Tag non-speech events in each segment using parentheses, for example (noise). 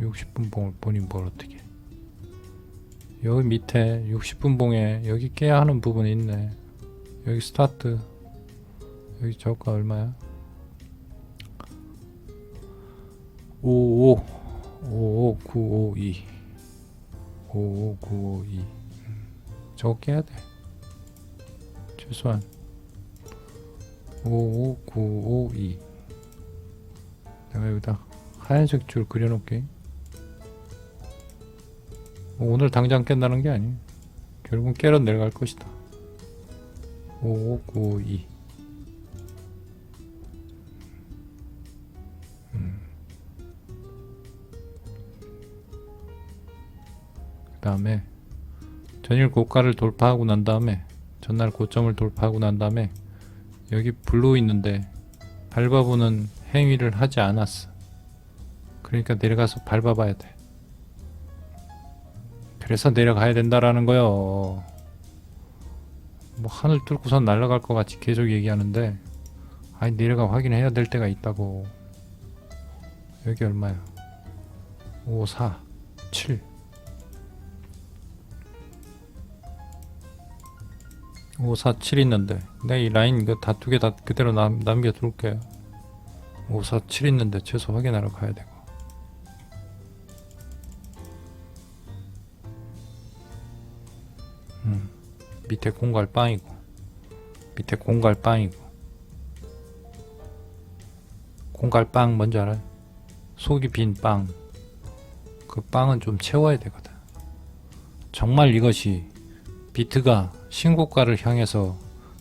60분 봉을 본인 뭘 어떻게? 여기 밑에 60분 봉에 여기 깨야 하는 부분이 있네. 여기 스타트. 여기 저가 얼마야? 55 55952 55952 저거 깨야 돼. 최소한. 55952 내가 여기다 하얀색 줄 그려놓게 오늘 당장 깬다는 게 아니에요 결국은 깨러 내려갈 것이다 5592그 다음에 전일 고가를 돌파하고 난 다음에 전날 고점을 돌파하고 난 다음에 여기 블루 있는데 밟아보는 행위를 하지 않았어. 그러니까 내려가서 밟아봐야 돼. 그래서 내려가야 된다라는 거요. 뭐 하늘 뚫고선 날아갈 것 같이 계속 얘기하는데 아니 내려가 확인해야 될 때가 있다고. 여기 얼마야? 5, 4, 7 5, 4, 7 있는데 내 이 라인 이거 다두 개 다 그대로 남, 남겨둘게요 5, 4, 7 있는데 최소 확인하러 가야 되 밑에 공갈 빵이고 밑에 공갈 빵이고 공갈 빵 뭔지 알아요? 속이 빈 빵 그 빵은 좀 채워야 되거든 정말 이것이 비트가 신고가를 향해서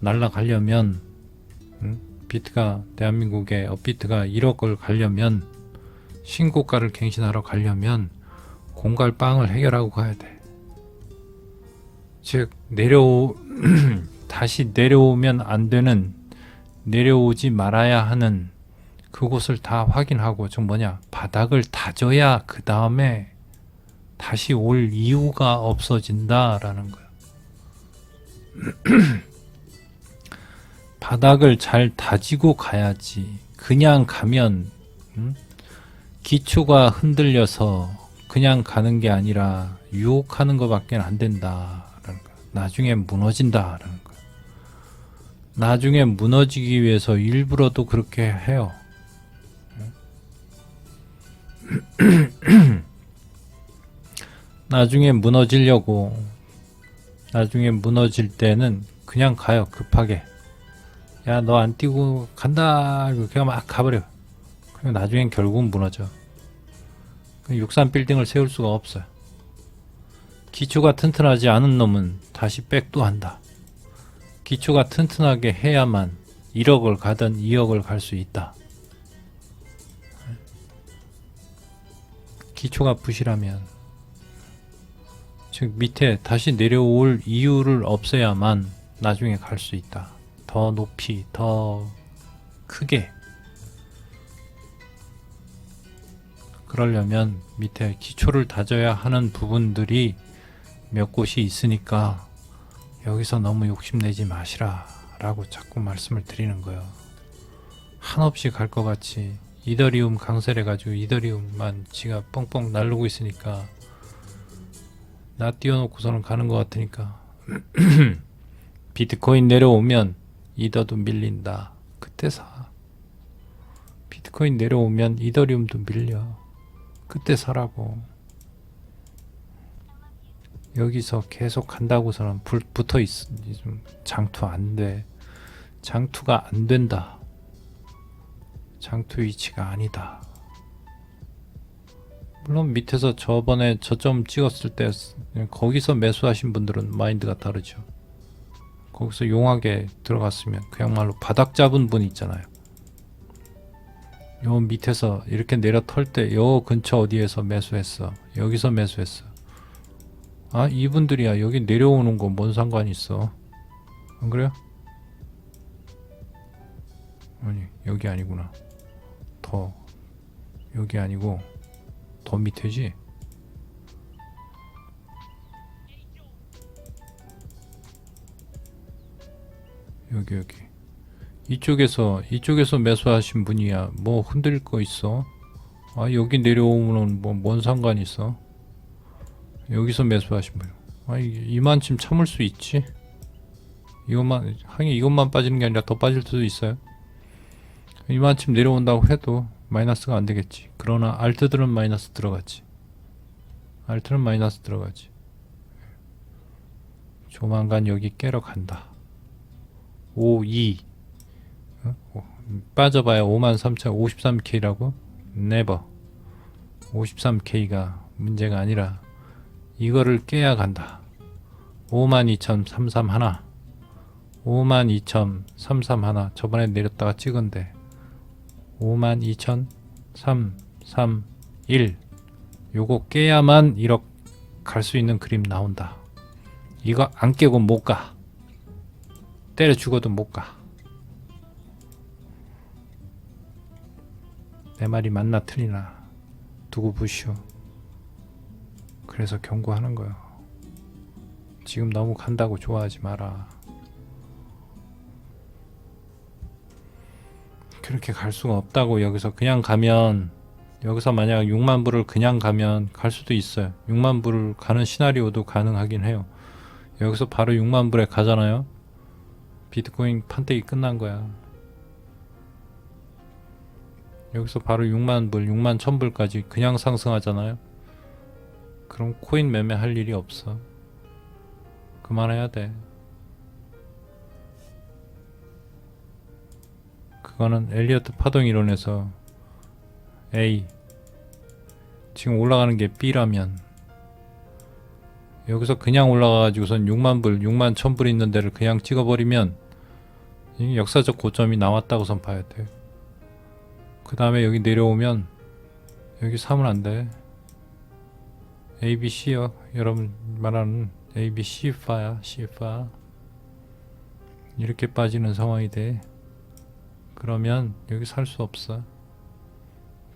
날아가려면 음? 비트가 대한민국의 업비트가 1억을 가려면 신고가를 갱신하러 가려면 공갈 빵을 해결하고 가야 돼. 즉 내려오 (clears throat) 다시 내려오면 안 되는 내려오지 말아야 하는 그곳을 다 확인하고 좀 뭐냐 바닥을 다져야 그 다음에 다시 올 이유가 없어진다라는 거야. (clears throat) 바닥을 잘 다지고 가야지. 그냥 가면 음? 기초가 흔들려서 그냥 가는 게 아니라 유혹하는 것밖에 안 거야. 나중에 무너진다라는 거야. 나중에 무너지기 위해서 일부러도 그렇게 해요. (clears throat) 나중에 무너지려고 나중에 무너질 때는 그냥 가요 급하게. 야 너 안 뛰고 간다. 그냥 막 가버려. 그럼 나중엔 결국은 무너져. 그 육산 빌딩을 세울 수가 없어요 기초가 튼튼하지 않은 놈은 다시 백도 한다 기초가 튼튼하게 해야만 1억을 가든 2억을 갈 수 있다 기초가 부실하면 즉 밑에 다시 내려올 이유를 없애야만 나중에 갈 수 있다. 더 높이, 더 크게. 그러려면 밑에 기초를 다져야 하는 부분들이 몇 곳이 있으니까 여기서 너무 욕심내지 마시라 라고 자꾸 말씀을 드리는 거예요. 한없이 갈 것 같이 이더리움 강세해가지고 이더리움만 지가 뻥뻥 날르고 있으니까 나 띄워놓고서는 가는 것 같으니까 (clears throat) 비트코인 내려오면 이더도 밀린다. 그때 사 비트코인 내려오면 이더리움도 밀려. 그때 사라고 여기서 계속 간다고서는 불, 붙어 있, 좀 장투 안 돼 장투가 안 된다 장투 위치가 아니다 물론 밑에서 저번에 저점 찍었을 때 거기서 매수하신 분들은 마인드가 다르죠. 거기서 용하게 들어갔으면 그야말로 바닥 잡은 분 있잖아요. 요 밑에서 이렇게 내려 털 때 요 근처 어디에서 매수했어. 여기서 매수했어. 아 이분들이야 여기 내려오는 거뭔 상관 있어. 안 그래요? 아니 여기 아니구나. 더 여기 아니고 더 밑에지? 여기 여기 이쪽에서 이쪽에서 매수하신 분이야 뭐 흔들릴 거 있어 아 여기 내려오면은 뭐뭔 상관이 있어? 여기서 매수하신 거예요. 아 이- 이만큼 참을 수 있지. 이것만 하긴 이것만 빠지는 게 아니라 더 빠질 수도 있어요. 이만큼 내려온다고 해도 마이너스가 안 되겠지. 그러나 알트들은 마이너스 들어가지. 알트는 마이너스 들어가지. 조만간 여기 깨러 간다. 5, 2. 어? 오, 빠져봐야 53,053K라고? 네버. 53K가 문제가 아니라 이거를 깨야 간다. 52,331. 52,331. 저번에 내렸다가 찍은데 52,331. 요거 깨야만 1억 갈수 있는 그림 나온다. 이거 안 깨고 못 가. 때려 죽어도 못 가. 내 말이 맞나 틀리나 두고 보시오. 그래서 경고하는 거요. 지금 너무 간다고 좋아하지 마라. 그렇게 갈 수가 없다고 여기서 그냥 가면 여기서 만약 6만 불을 그냥 가면 갈 수도 있어요. 6만 불을 가는 시나리오도 가능하긴 해요. 여기서 바로 6만 불에 가잖아요. 비트코인 판때기 끝난 거야. 여기서 바로 6만 불, 6만 1000 불까지 그냥 상승하잖아요. 그럼 코인 매매 할 일이 없어. 그만해야 돼. 그거는 엘리어트 파동 이론에서 A 지금 올라가는 게 B라면 여기서 그냥 올라가가지고선 6만 불, 6만 1000불 있는 데를 그냥 찍어버리면 이 역사적 고점이 나왔다고선 봐야 돼. 그 다음에 여기 내려오면 여기 사면 안 돼. A, B, C요. 여러분 말하는 A, B, C 파야, C 파. 이렇게 빠지는 상황이 돼. 그러면 여기 살 수 없어.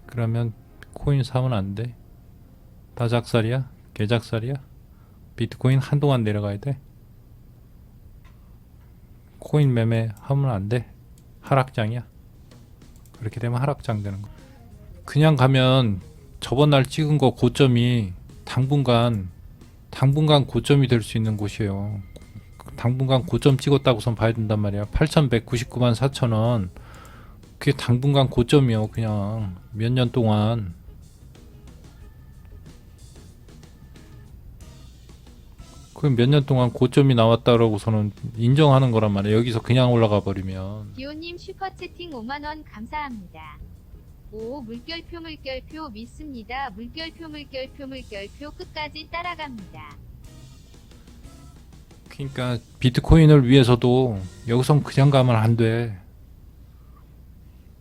그러면 코인 사면 안 돼. 다 작살이야? 개작살이야? 비트코인 한동안 내려가야 돼. 코인 매매 하면 안 돼. 하락장이야. 그렇게 되면 하락장 되는 거. 그냥 가면 저번 날 찍은 거 고점이 당분간 당분간 고점이 될 수 있는 곳이에요. 당분간 고점 찍었다고선 봐야 된단 말이야. 8,199만 4천 원. 그게 당분간 고점이요. 그냥 몇 년 동안. 그 몇 년 동안 고점이 나왔다라고서는 인정하는 거란 말이야. 여기서 그냥 올라가 버리면. 기호님 슈퍼 채팅 5만 원 감사합니다. 오 물결표 물결표 믿습니다. 물결표 물결표 물결표 끝까지 따라갑니다. 그러니까 비트코인을 위해서도 여기선 그냥 가면 안 돼.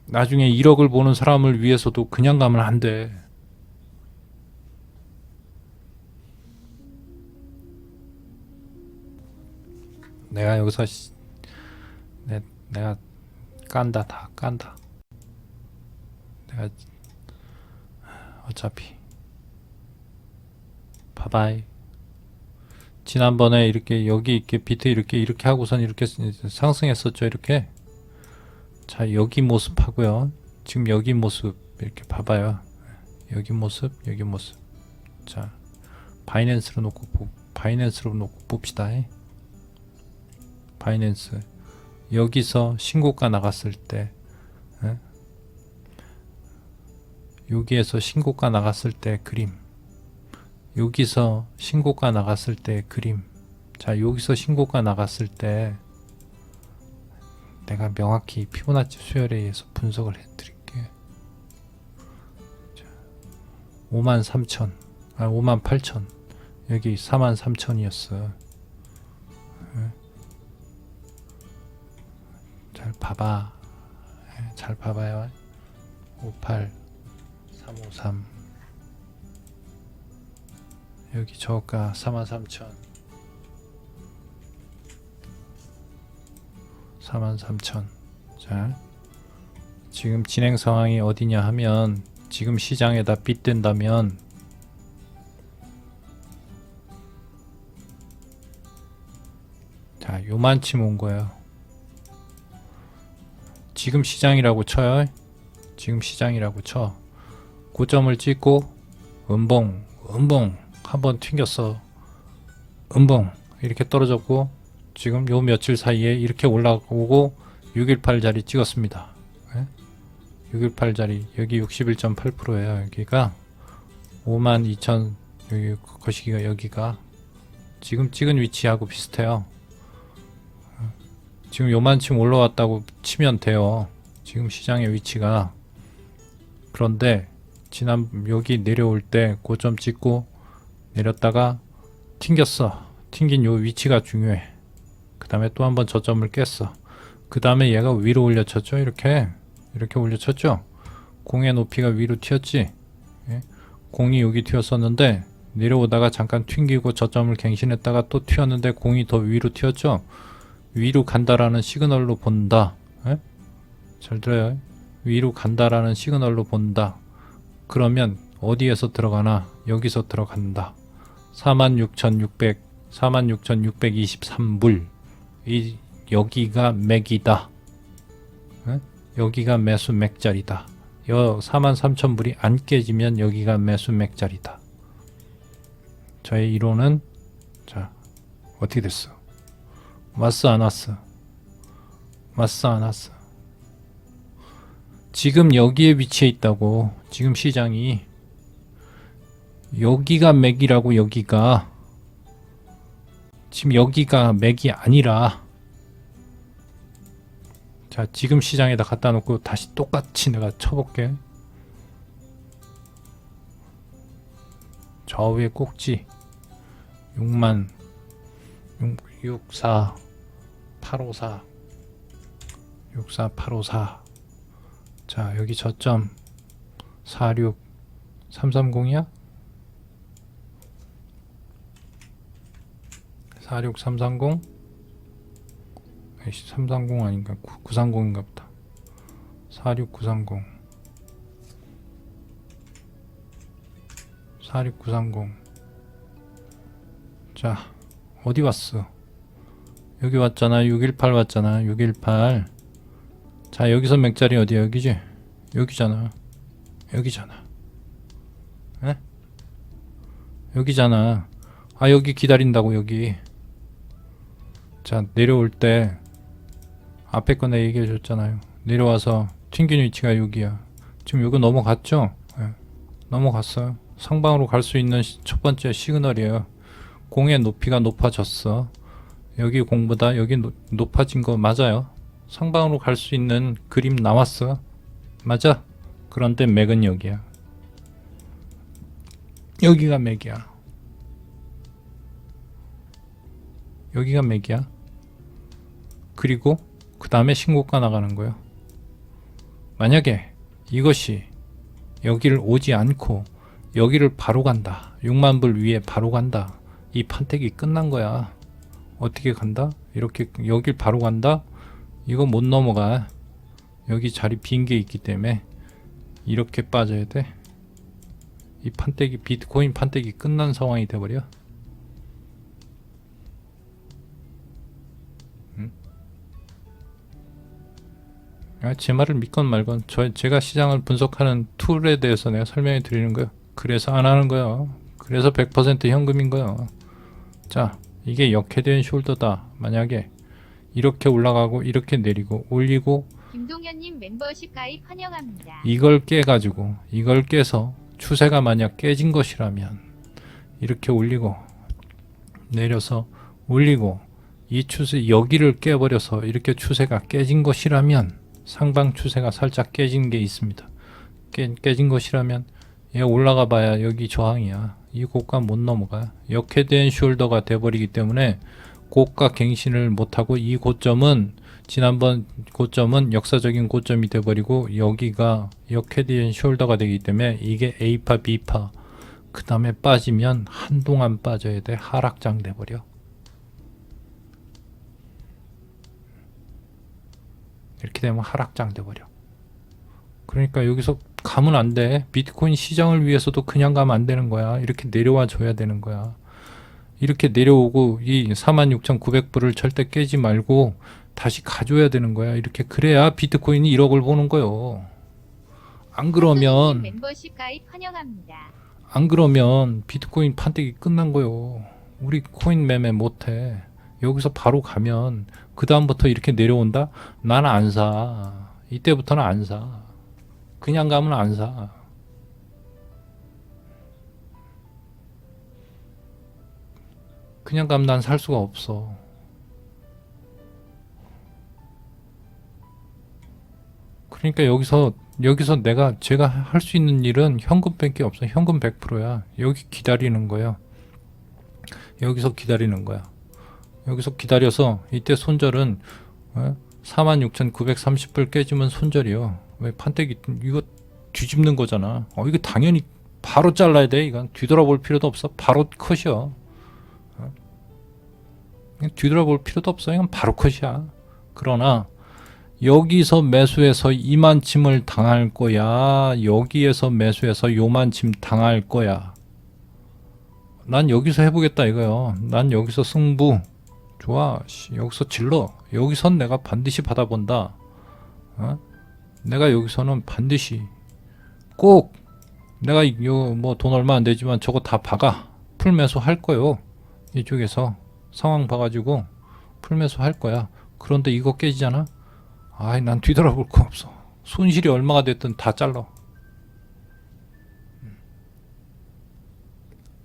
나중에 1억을 보는 사람을 위해서도 그냥 가면 안 돼. 내가 여기서 씨- 내, 내가 깐다 다 깐다. 내가 어차피 바바이. 지난번에 이렇게 여기 이렇게 비트 이렇게 이렇게 하고선 이렇게 상승했었죠 이렇게. 자 여기 모습 하고요. 지금 여기 모습 이렇게 봐봐요. 여기 모습 여기 모습. 자 바이낸스로 놓고 보, 바이낸스로 놓고 봅시다. 바이낸스. 여기서 신고가 나갔을 때 여기에서 신고가 나갔을 때 그림 여기서 신고가 나갔을 때 그림. 자, 여기서 신고가 나갔을 때 내가 명확히 피보나치 수열에 의해서 분석을 해드릴게. 자, 5만 3천, 아 5만 8천. 여기 4만 3천이었어. 잘 봐봐. 예, 잘 봐봐요. 58, 353. 여기 저가 43,000 43,000 자, 지금 진행 상황이 어디냐 하면 지금 시장에다 빗댄다면 자, 요만치 온 거예요. 지금 시장이라고 쳐요. 지금 시장이라고 쳐. 고점을 찍고 음봉 음봉 한번 튕겼어 음봉 이렇게 떨어졌고 지금 요 며칠 사이에 이렇게 올라오고 618 자리 찍었습니다. 618 자리 여기 61.8%예요. 여기가 52,000 여기 거시기가 여기가 지금 찍은 위치하고 비슷해요. 지금 요만큼 올라왔다고 치면 돼요. 지금 시장의 위치가. 그런데 지난 여기 내려올 때 고점 찍고 내렸다가 튕겼어. 튕긴 요 위치가 중요해. 그 다음에 또 한번 저점을 깼어. 그 다음에 얘가 위로 올려쳤죠. 이렇게 이렇게 올려쳤죠. 공의 높이가 위로 튀었지. 예? 공이 여기 튀었었는데 내려오다가 잠깐 튕기고 저점을 갱신했다가 또 튀었는데 공이 더 위로 튀었죠. 위로 간다라는 시그널로 본다. 예? 잘 들어요. 위로 간다라는 시그널로 본다. 그러면 어디에서 들어가나 여기서 들어간다. 46,600 46,623불 이 여기가 맥이다. 에? 여기가 매수 맥자리다. 여 43,000불이 안 깨지면 여기가 매수 맥자리다. 저의 이론은 자 어떻게 됐어? 왔어 안 왔어? 왔어 안 왔어? 지금 여기에 위치해 있다고 지금 시장이. 여기가 맥이라고 여기가. 지금 여기가 맥이 아니라. 자 지금 시장에다 갖다 놓고 다시 똑같이 내가 쳐볼게. 좌우의 꼭지. 6만. 64 854 64854 자 여기 저점. 46 330이야? 46330 에이씨 330 아닌가? 930인가 보다. 46930 46930 자 어디 왔어? 여기 왔잖아. 618 왔잖아. 618 자 여기서 맥자리 어디야? 여기지? 여기잖아. 여기잖아. 에? 여기잖아. 아 여기 기다린다고 여기. 자 내려올 때 앞에 거 내가 얘기해 줬잖아요. 내려와서 튕긴 위치가 여기야. 지금 여기 넘어갔죠? 예, 넘어갔어요 상방으로 갈 수 있는 시- 첫 번째 시그널이에요. 공의 높이가 높아졌어. 여기 공보다 여기 노- 높아진 거 맞아요 상방으로 갈 수 있는 그림 나왔어 맞아 그런데 맥은 여기야 여기가 맥이야 여기가 맥이야. 그리고 그 다음에 신고가 나가는 거예요. 만약에 이것이 여기를 오지 않고 여기를 바로 간다. 6만 불 위에 바로 간다. 이 판택이 끝난 거야. 어떻게 간다? 이렇게 여길 바로 간다? 이거 못 넘어가. 여기 자리 빈 게 있기 때문에 이렇게 빠져야 돼. 이 판때기 비트코인 판때기 끝난 상황이 돼 버려. 아, 제 말을 믿건 말건 저 제가 시장을 분석하는 툴에 대해서 내가 설명해 드리는 거예요. 그래서 안 하는 거예요. 그래서 100% 현금인 거예요. 자, 이게 역해된 숄더다. 만약에 이렇게 올라가고 이렇게 내리고 올리고 김동현님 멤버십 가입 환영합니다. 이걸 깨가지고 이걸 깨서 추세가 만약 깨진 것이라면 이렇게 올리고 내려서 올리고 이 추세 여기를 깨버려서 이렇게 추세가 깨진 것이라면 상방 추세가 살짝 깨진 게 있습니다. 깨, 깨진 것이라면 얘 올라가 봐야 여기 저항이야. 이 고가 못 넘어가. 역해된 숄더가 돼버리기 때문에 고가 갱신을 못하고 이 고점은 지난번 고점은 역사적인 고점이 돼버리고 여기가 역해된 숄더가 되기 때문에 이게 A파 B파. 그 다음에 빠지면 한동안 빠져야 돼. 하락장 돼버려. 이렇게 되면 하락장 돼버려. 그러니까 여기서 가면 안돼. 비트코인 시장을 위해서도 그냥 가면 안 되는 거야. 이렇게 내려와 줘야 되는 거야 이렇게 내려오고 이 46,900불을 절대 깨지 말고 다시 가져야 되는 거야. 이렇게 그래야 비트코인이 1억을 보는 거요. 안 그러면 멤버십 가입 환영합니다. 안 그러면 비트코인 판때기 끝난 거요. 우리 코인 매매 못해. 여기서 바로 가면 그 다음부터 이렇게 내려온다? 나는 안 사. 이때부터는 안 사. 그냥 가면 안 사. 그냥 가면 난 살 수가 없어. 그러니까 여기서 여기서 내가 제가 할 수 있는 일은 현금밖에 없어. 현금 100%야. 여기 기다리는 거야. 여기서 기다리는 거야. 여기서 기다려서 이때 손절은 어? 46,930불 깨지면 손절이요. 왜 판때기 이거 뒤집는 거잖아. 어 이거 당연히 바로 잘라야 돼. 이건 뒤돌아볼 필요도 없어. 바로 컷이요. 뒤돌아볼 필요도 없어. 이건 바로 컷이야. 그러나 여기서 매수해서 이만침을 당할 거야. 여기에서 매수해서 요만침 당할 거야. 난 여기서 해보겠다 이거요. 난 여기서 승부. 좋아. 씨, 여기서 질러. 여기선 내가 반드시 받아본다. 어? 내가 여기서는 반드시 꼭 내가 요뭐돈 얼마 안 되지만 저거 다 박아. 풀매수 할 거요. 이쪽에서 상황 봐가지고 풀매수 할 거야. 그런데 이거 깨지잖아. 아이 난 뒤돌아볼 거 없어. 손실이 얼마가 됐든 다 잘라.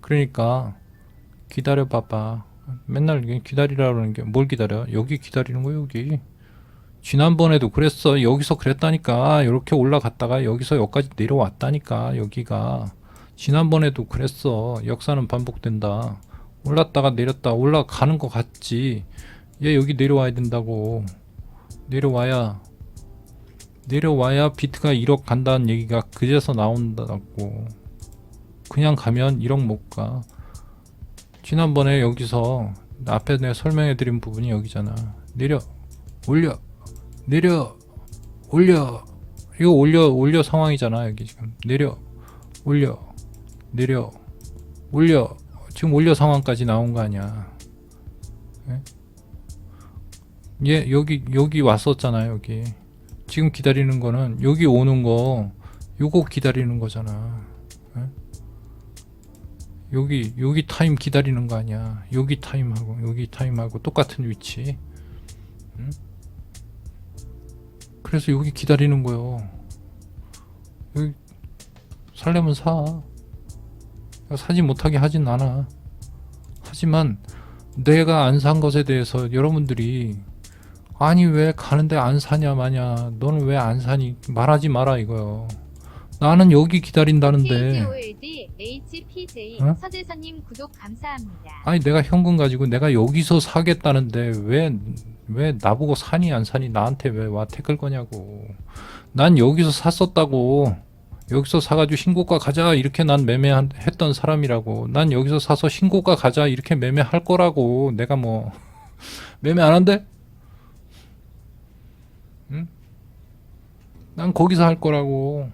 그러니까 기다려 봐봐. 맨날 기다리라 그러는 게 뭘 기다려? 여기 기다리는 거야 여기. 지난번에도 그랬어. 여기서 그랬다니까. 이렇게 올라갔다가 여기서 여기까지 내려왔다니까. 여기가. 지난번에도 그랬어. 역사는 반복된다. 올랐다가 내렸다. 올라가는 거 같지. 얘 여기 내려와야 된다고. 내려와야 내려와야 비트가 1억 간다는 얘기가 그제서 나온다고 그냥 가면 1억 못가 지난번에 여기서 앞에 내가 설명해 드린 부분이 여기잖아 내려 올려 내려 올려 이거 올려 올려 상황이잖아 여기 지금 내려 올려 내려 올려 지금 올려 상황까지 나온 거 아니야. 얘 여기 여기 왔었잖아요 여기. 지금 기다리는 거는 여기 오는 거 요거 기다리는 거잖아. 예? 여기 여기 타임 기다리는 거 아니야. 여기 타임하고 여기 타임하고 똑같은 위치. 응? 그래서 여기 기다리는 거요. 여기 살려면 사 사지 못하게 하진 않아. 하지만 내가 안 산 것에 대해서 여러분들이 아니 왜 가는데 안 사냐 마냐. 너는 왜 안 사니? 말하지 마라 이거요. 나는 여기 기다린다는데. HPJ 어? 서재선님 구독 감사합니다. 아니 내가 현금 가지고 내가 여기서 사겠다는데 왜 왜 나보고 사니 안 사니 나한테 왜 와 태클 거냐고. 난 여기서 샀었다고 여기서 사가지고 신고가 가자 이렇게 난 매매했던 사람이라고. 난 여기서 사서 신고가 가자 이렇게 매매할 거라고. 내가 뭐 (laughs) 매매 안 한대? 응? 난 거기서 할 거라고.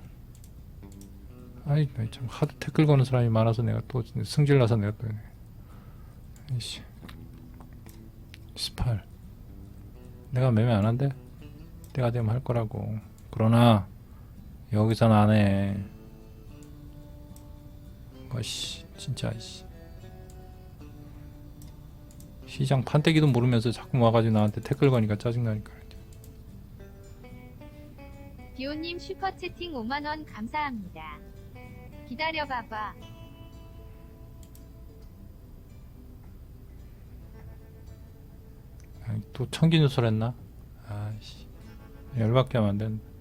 아이 나참 하도 태클 거는 사람이 많아서 내가 또 승질 나서 내가 또 이씨. 18 내가 매매 안 한대? 때가 되면 할 거라고. 그러나 여기선 안해 뭐씨 진짜 씨 시장 판때기도 모르면서 자꾸 와가지고 나한테 태클 거니까 짜증나니까 디오님 슈퍼 채팅 5만 원 감사합니다. 기다려 봐봐. 아이, 또 청기 누설 했나? 아씨 열받게 하면 안 이-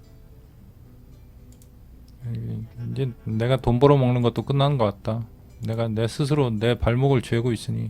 이제 내가 돈 벌어 먹는 것도 끝난 것 같다. 내가 내 스스로 내 발목을 죄고 있으니